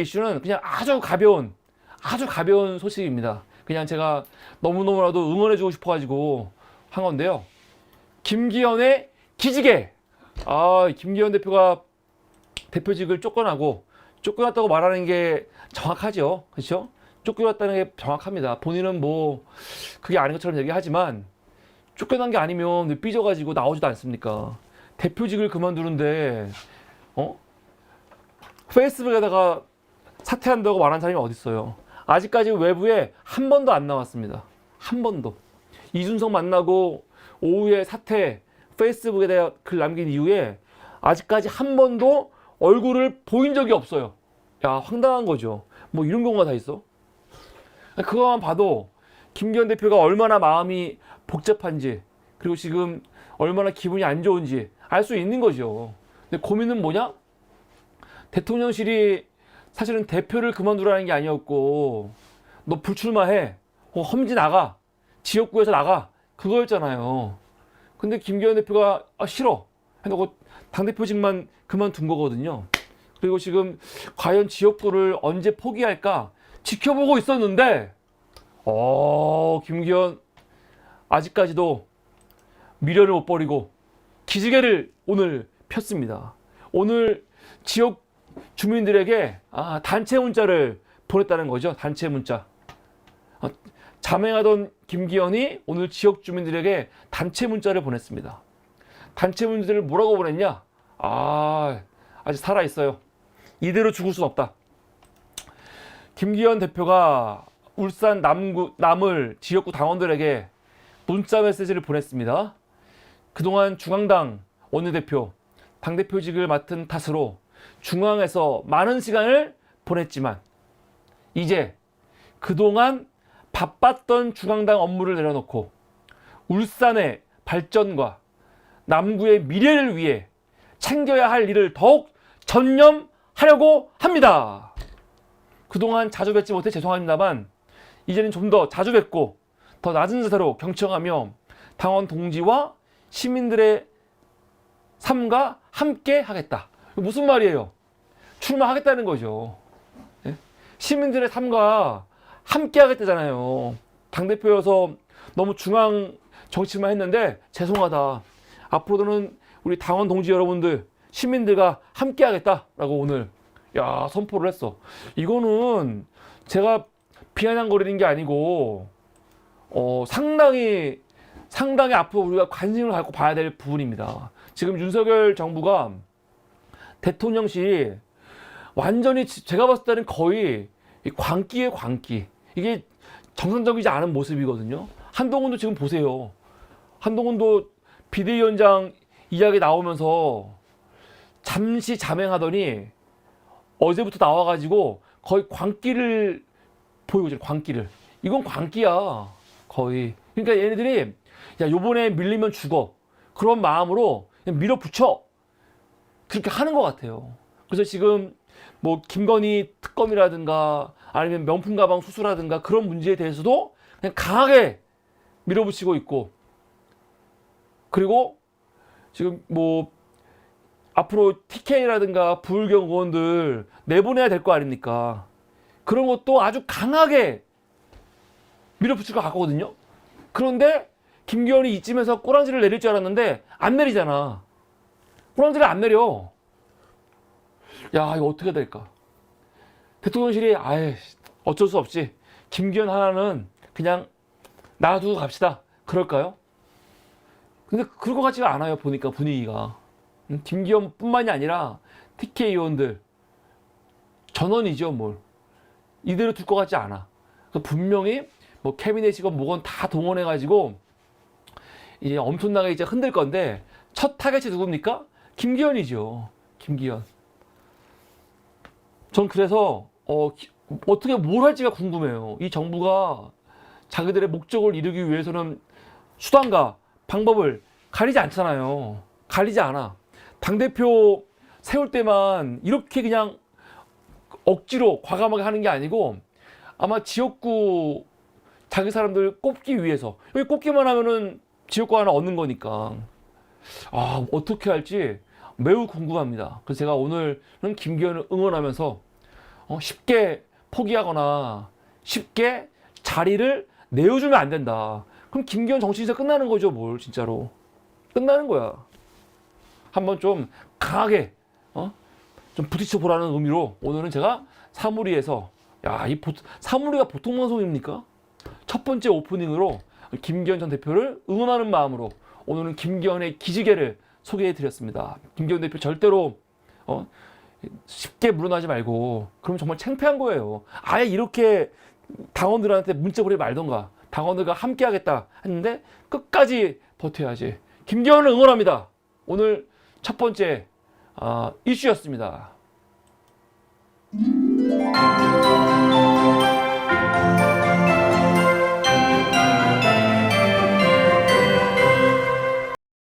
이슈는 그냥 아주 가벼운 아주 가벼운 소식입니다. 그냥 제가 너무너무나도 응원해주고 싶어가지고 한 건데요. 김기현의 기지개. 아, 김기현 대표가 대표직을 쫓겨나고 쫓겨났다고 말하는 게 정확하죠. 그렇죠? 쫓겨났다는 게 정확합니다. 본인은 뭐 그게 아닌 것처럼 얘기하지만 쫓겨난 게 아니면 삐져가지고 나오지도 않습니까? 대표직을 그만두는데 어? 페이스북에다가 사퇴한다고 말한 사람이 어디 있어요? 아직까지 외부에 한 번도 안 나왔습니다. 한 번도. 이준석 만나고 오후에 사퇴 페이스북에 대해 글 남긴 이후에 아직까지 한 번도 얼굴을 보인 적이 없어요. 야 황당한 거죠. 뭐 이런 경우가 다 있어. 그거만 봐도 김기현 대표가 얼마나 마음이 복잡한지 그리고 지금 얼마나 기분이 안 좋은지 알 수 있는 거죠. 근데 고민은 뭐냐? 대통령실이 사실은 대표를 그만두라는 게 아니었고 너 불출마해. 어, 험지 나가. 지역구에서 나가. 그거였잖아요. 근데 김기현 대표가 아, 싫어. 해놓고 당대표직만 그만둔 거거든요. 그리고 지금 과연 지역구를 언제 포기할까 지켜보고 있었는데 어 김기현 아직까지도 미련을 못 버리고 기지개를 오늘 폈습니다. 오늘 지역 주민들에게 아, 단체 문자를 보냈다는 거죠. 단체 문자. 어, 자맹하던 김기현이 오늘 지역 주민들에게 단체 문자를 보냈습니다. 단체 문자를 뭐라고 보냈냐? 아, 아직 살아 있어요. 이대로 죽을 순 없다. 김기현 대표가 울산 남구 남을 지역구 당원들에게 문자 메시지를 보냈습니다. 그동안 중앙당 원내대표, 당대표직을 맡은 탓으로 중앙에서 많은 시간을 보냈지만 이제 그동안 바빴던 중앙당 업무를 내려놓고 울산의 발전과 남구의 미래를 위해 챙겨야 할 일을 더욱 전념하려고 합니다. 그동안 자주 뵙지 못해 죄송합니다만 이제는 좀 더 자주 뵙고 더 낮은 자세로 경청하며 당원 동지와 시민들의 삶과 함께 하겠다. 무슨 말이에요? 출마하겠다는 거죠. 예? 시민들의 삶과 함께 하겠다잖아요. 당대표여서 너무 중앙 정치만 했는데 죄송하다. 앞으로는 우리 당원 동지 여러분들, 시민들과 함께 하겠다라고 오늘 야 선포를 했어. 이거는 제가 비아냥거리는 게 아니고 어, 상당히 상당히 앞으로 우리가 관심을 갖고 봐야 될 부분입니다. 지금 윤석열 정부가 대통령실이 완전히 지- 제가 봤을 때는 거의 이 광기의 광기. 이게 정상적이지 않은 모습이거든요. 한동훈도 지금 보세요. 한동훈도 비대위원장 이야기 나오면서 잠시 잠행하더니 어제부터 나와가지고 거의 광기를 보이고. 광기를. 이건 광기야. 거의. 그러니까 얘네들이 야 요번에 밀리면 죽어. 그런 마음으로 밀어붙여. 그렇게 하는 것 같아요. 그래서 지금 뭐 김건희 특검이라든가 아니면 명품 가방 수수라든가 그런 문제에 대해서도 그냥 강하게 밀어붙이고 있고 그리고 지금 뭐 앞으로 TK라든가 부울경 의원들 내보내야 될 거 아닙니까? 그런 것도 아주 강하게 밀어붙일 것 같거든요. 그런데 김기현이 이쯤에서 꼬랑지를 내릴 줄 알았는데 안 내리잖아. 꼬랑지를 안 내려. 야, 이거 어떻게 될까? 대통령실이 아예 어쩔 수 없지. 김기현 하나는 그냥 놔두고 갑시다. 그럴까요? 근데 그럴 것 같지가 않아요. 보니까 분위기가. 음, 김기현뿐만이 아니라 TK 의원들 전원이죠, 뭘. 이대로 둘 것 같지 않아. 분명히 뭐 캐비넷이건 뭐건 다 동원해가지고 이제 엄청나게 이제 흔들 건데 첫 타겟이 누굽니까? 김기현이죠. 김기현. 전 그래서 어, 기- 어떻게 뭘 할지가 궁금해요. 이 정부가 자기들의 목적을 이루기 위해서는 수단과 방법을 가리지 않잖아요. 가리지 않아. 당대표 세울 때만 이렇게 그냥 억지로 과감하게 하는 게 아니고 아마 지역구 자기 사람들 꼽기 위해서 여기 꼽기만 하면은 지역구 하나 얻는 거니까 아 어떻게 할지 매우 궁금합니다. 그래서 제가 오늘은 김기현을 응원하면서 어, 쉽게 포기하거나 쉽게 자리를 내어주면 안 된다. 그럼 김기현 정치인에서 끝나는 거죠, 뭘 진짜로 끝나는 거야. 한번 좀 강하게 어? 좀 부딪혀 보라는 의미로 오늘은 제가 사무리에서 야, 이 보, 사무리가 보통 방송입니까? 첫 번째 오프닝으로 김기현 전 대표를 응원하는 마음으로 오늘은 김기현의 기지개를 소개해 드렸습니다. 김기현 대표 절대로 어, 쉽게 물러나지 말고 그럼 정말 창피한 거예요. 아예 이렇게 당원들한테 문자 보내 말던가 당원들과 함께 하겠다 했는데 끝까지 버텨야지. 김기현을 응원합니다. 오늘 첫 번째 아, 이슈였습니다.